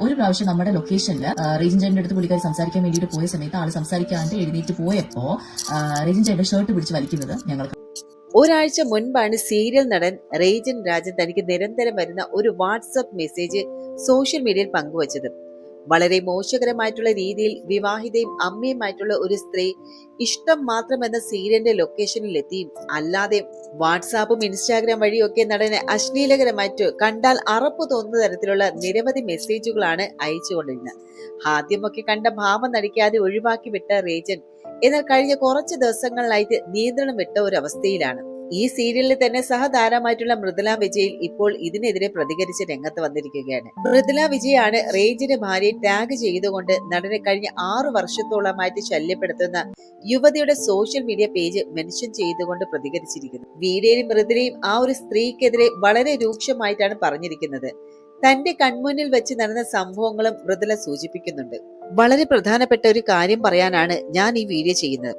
ഒരു പ്രാവശ്യം നമ്മുടെ ലൊക്കേഷനിൽ റീജൻ ചേട്ടന്റെ അടുത്ത് പുള്ളിക്കാർ സംസാരിക്കാൻ വേണ്ടിയിട്ട് പോയ സമയത്ത് ആൾ സംസാരിക്കാണ്ട് എഴുന്നേറ്റ് പോയപ്പോ റീജൻ ചേട്ടന്റെ ഷർട്ട് പിടിച്ച് വലിക്കുന്നത് ഞങ്ങൾക്ക് ഒരാഴ്ച മുൻപാണ് സീരിയൽ നടൻ റേജൻ രാജൻ തനിക്ക് നിരന്തരം വരുന്ന ഒരു വാട്സപ്പ് മെസ്സേജ് സോഷ്യൽ മീഡിയയിൽ പങ്കുവച്ചത്. വളരെ മോശകരമായിട്ടുള്ള രീതിയിൽ വിവാഹിതയും അമ്മയുമായിട്ടുള്ള ഒരു സ്ത്രീ ഇഷ്ടം മാത്രമെന്ന സീരിയലിന്റെ ലൊക്കേഷനിൽ എത്തിയും അല്ലാതെ വാട്സാപ്പും ഇൻസ്റ്റാഗ്രാം വഴിയൊക്കെ നടന് അശ്ലീലകരമായിട്ട് കണ്ടാൽ അറപ്പ് തോന്നുന്ന തരത്തിലുള്ള നിരവധി മെസ്സേജുകളാണ് അയച്ചുകൊണ്ടിരുന്നത്. ആദ്യമൊക്കെ കണ്ട ഭാവം നടിക്കാതെ ഒഴിവാക്കി വിട്ട റേജൻ എന്നാൽ കഴിഞ്ഞ കുറച്ച് ദിവസങ്ങളിലായിട്ട് നിയന്ത്രണം വിട്ട ഒരു അവസ്ഥയിലാണ്. ഈ സീരിയലിൽ തന്നെ സഹതാരമായിട്ടുള്ള മൃദുല വിജയ് ഇപ്പോൾ ഇതിനെതിരെ പ്രതികരിച്ച് രംഗത്ത് വന്നിരിക്കുകയാണ്. മൃദുല വിജയാണ് റേഞ്ചിന്റെ ഭാര്യയെ ടാഗ് ചെയ്തുകൊണ്ട് നടനെ കഴിഞ്ഞ ആറു വർഷത്തോളമായിട്ട് ശല്യപ്പെടുത്തുന്ന യുവതിയുടെ സോഷ്യൽ മീഡിയ പേജ് മെൻഷൻ ചെയ്തുകൊണ്ട് പ്രതികരിച്ചിരിക്കുന്നു. വീഡിയോയും മൃദുലയും ആ ഒരു സ്ത്രീക്കെതിരെ വളരെ രൂക്ഷമായിട്ടാണ് പറഞ്ഞിരിക്കുന്നത്. തന്റെ കൺമുന്നിൽ വെച്ച് നടന്ന സംഭവങ്ങളും മൃദുല സൂചിപ്പിക്കുന്നുണ്ട്. വളരെ പ്രധാനപ്പെട്ട ഒരു കാര്യം പറയാനാണ് ഞാൻ ഈ വീഡിയോ ചെയ്യുന്നത്.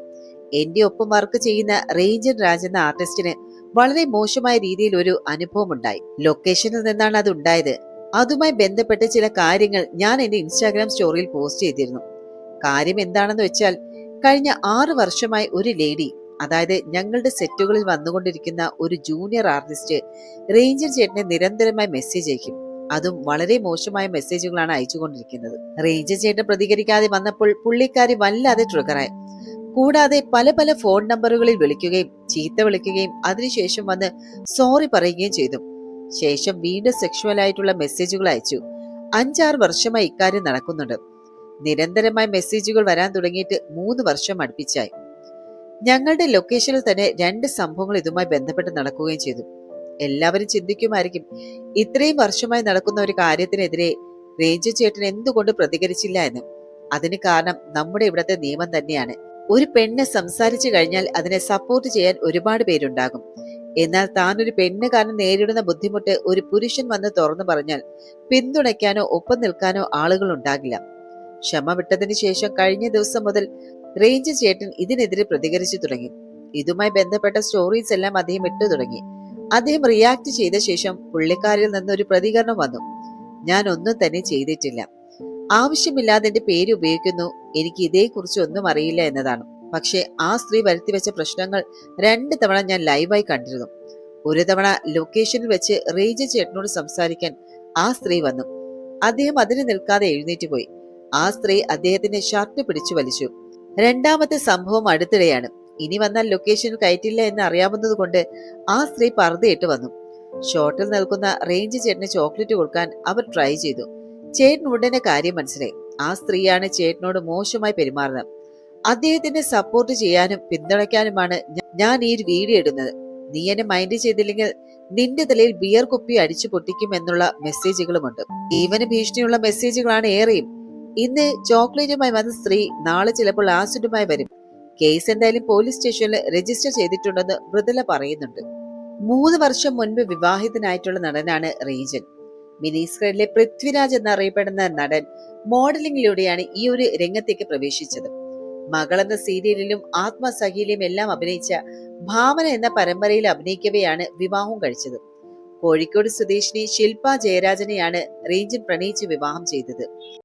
എന്റെ ഒപ്പം വർക്ക് ചെയ്യുന്ന റേഞ്ചൻ രാജ് എന്ന ആർട്ടിസ്റ്റിന് വളരെ മോശമായ രീതിയിൽ ഒരു അനുഭവം ഉണ്ടായി ലൊക്കേഷനിൽ നിന്നാണ് അത് ഉണ്ടായത് അതുമായി ബന്ധപ്പെട്ട ചില കാര്യങ്ങൾ ഞാൻ എന്റെ ഇൻസ്റ്റാഗ്രാം സ്റ്റോറിയിൽ പോസ്റ്റ് ചെയ്തിരുന്നു. കാര്യം എന്താണെന്ന് വെച്ചാൽ കഴിഞ്ഞ ആറ് വർഷമായി ഒരു ലേഡി അതായത് ഞങ്ങളുടെ സെറ്റുകളിൽ വന്നുകൊണ്ടിരിക്കുന്ന ഒരു ജൂനിയർ ആർട്ടിസ്റ്റ് റേഞ്ചർ ചേട്ടനെ നിരന്തരമായി മെസ്സേജ് അയക്കും. അതും വളരെ മോശമായ മെസ്സേജുകളാണ് അയച്ചുകൊണ്ടിരിക്കുന്നത്. റേഞ്ചർ ചേട്ടൻ പ്രതികരിക്കാതെ വന്നപ്പോൾ പുള്ളിക്കാരി വല്ലാതെ ട്രിഗറായി കൂടാതെ പല പല ഫോൺ നമ്പറുകളിൽ വിളിക്കുകയും ചീത്ത വിളിക്കുകയും അതിനുശേഷം വന്ന് സോറി പറയുകയും ചെയ്തു. ശേഷം വീണ്ടും സെക്ഷുവൽ ആയിട്ടുള്ള മെസ്സേജുകൾ അയച്ചു. അഞ്ചാറ് വർഷമായി ഇക്കാര്യം നടക്കുന്നുണ്ട്. നിരന്തരമായി മെസ്സേജുകൾ വരാൻ തുടങ്ങിയിട്ട് മൂന്ന് വർഷം അടുപ്പിച്ചായി. ഞങ്ങളുടെ ലൊക്കേഷനിൽ തന്നെ രണ്ട് സംഭവങ്ങൾ ഇതുമായി ബന്ധപ്പെട്ട് നടക്കുകയും ചെയ്തു. എല്ലാവരും ചിന്തിക്കുമായിരിക്കും ഇത്രയും വർഷമായി നടക്കുന്ന ഒരു കാര്യത്തിനെതിരെ രേഞ്ചു ചേട്ടൻ എന്തുകൊണ്ട് പ്രതികരിച്ചില്ല എന്ന്. അതിന് കാരണം നമ്മുടെ ഇവിടുത്തെ നിയമം തന്നെയാണ്. ഒരു പെണ്ണ് സംസാരിച്ചു കഴിഞ്ഞാൽ അതിനെ സപ്പോർട്ട് ചെയ്യാൻ ഒരുപാട് പേരുണ്ടാകും. എന്നാൽ ഒരു പെണ്ണ് കാരണം നേരിടുന്ന ബുദ്ധിമുട്ട് ഒരു പുരുഷൻ വന്ന് തുറന്നു പറഞ്ഞാൽ പിന്തുണയ്ക്കാനോ ഒപ്പം നിൽക്കാനോ ആളുകൾ ഉണ്ടാകില്ല. ക്ഷമ വിട്ടതിന് ശേഷം കഴിഞ്ഞ ദിവസം മുതൽ റേഞ്ച് ചേട്ടൻ ഇതിനെതിരെ പ്രതികരിച്ചു തുടങ്ങി. ഇതുമായി ബന്ധപ്പെട്ട സ്റ്റോറീസ് എല്ലാം അദ്ദേഹം ഇട്ടു തുടങ്ങി. അദ്ദേഹം റിയാക്ട് ചെയ്ത ശേഷം പുള്ളിക്കാരിൽ നിന്ന് ഒരു പ്രതികരണം വന്നു. ഞാൻ ഒന്നും തന്നെ ചെയ്തിട്ടില്ല. ആവശ്യമില്ലാതെ എന്റെ പേര് ഉപയോഗിക്കുന്നു. എനിക്ക് ഇതേക്കുറിച്ച് ഒന്നും അറിയില്ല എന്നതാണ്. പക്ഷേ ആ സ്ത്രീ വരുത്തി വെച്ച പ്രശ്നങ്ങൾ രണ്ട് തവണ ഞാൻ ലൈവായി കണ്ടിരുന്നു. ഒരു തവണ ലൊക്കേഷനിൽ വെച്ച് റേജ ചേട്ടനോട് സംസാരിക്കാൻ ആ സ്ത്രീ വന്നു. അദ്ദേഹം അതിന് നിൽക്കാതെ എഴുന്നേറ്റ് പോയി. ആ സ്ത്രീ അദ്ദേഹത്തിന്റെ ഷർട്ട് പിടിച്ചു വലിച്ചു. രണ്ടാമത്തെ സംഭവം അടുത്തിടെയാണ്. ഇനി വന്നാൽ ലൊക്കേഷൻ കയറ്റില്ല എന്ന് അറിയാവുന്നതുകൊണ്ട് ആ സ്ത്രീ പർദ്ദയിട്ട് വന്നു. ഷോട്ടിൽ നിൽക്കുന്ന റേഞ്ച് ചേട്ടന് ചോക്ലേറ്റ് കൊടുക്കാൻ അവർ ട്രൈ ചെയ്തു. ചേട്ടൻ ഉടനെ കാര്യം മനസ്സിലായി. ആ സ്ത്രീയാണ് ചേട്ടനോട് മോശമായി പെരുമാറുന്നത്. അദ്ദേഹത്തിന്റെ സപ്പോർട്ട് ചെയ്യാനും പിന്തുണയ്ക്കാനുമാണ് ഞാൻ ഈ വീഡിയോ ഇടുന്നത്. നീ എന്നെ മൈൻഡ് ചെയ്തില്ലെങ്കിൽ നിന്റെ തലയിൽ ബിയർ കുപ്പി അടിച്ചു പൊട്ടിക്കും എന്നുള്ള മെസ്സേജുകളുമുണ്ട് ജീവന് ഭീഷണിയുള്ള മെസ്സേജുകളാണ് ഏറെയും. ഇന്ന് ചോക്ലേറ്റുമായി വന്ന സ്ത്രീ നാളെ ചിലപ്പോൾ ആസിഡുമായി വരും. കേസ് എന്തായാലും പോലീസ് സ്റ്റേഷനിൽ രജിസ്റ്റർ ചെയ്തിട്ടുണ്ടെന്ന് മൃദുല പറയുന്നുണ്ട്. മൂന്ന് വർഷം മുൻപ് വിവാഹിതനായിട്ടുള്ള നടനാണ് റീജൻ. മിനി സ്ക്രീനിലെ പൃഥ്വിരാജ് എന്നറിയപ്പെടുന്ന നടൻ മോഡലിംഗിലൂടെയാണ് ഈ ഒരു രംഗത്തേക്ക് പ്രവേശിച്ചത്. മകൾ എന്ന സീരിയലിലും ആത്മസഖിയിലും എല്ലാം അഭിനയിച്ച ഭാവന എന്ന പരമ്പരയിൽ അഭിനയിക്കവെയാണ് വിവാഹം കഴിച്ചത്. കോഴിക്കോട് സ്വദേശിനി ശില്പ ജയരാജനെയാണ് റേഞ്ചിൻ പ്രണയിച്ച് വിവാഹം ചെയ്തത്.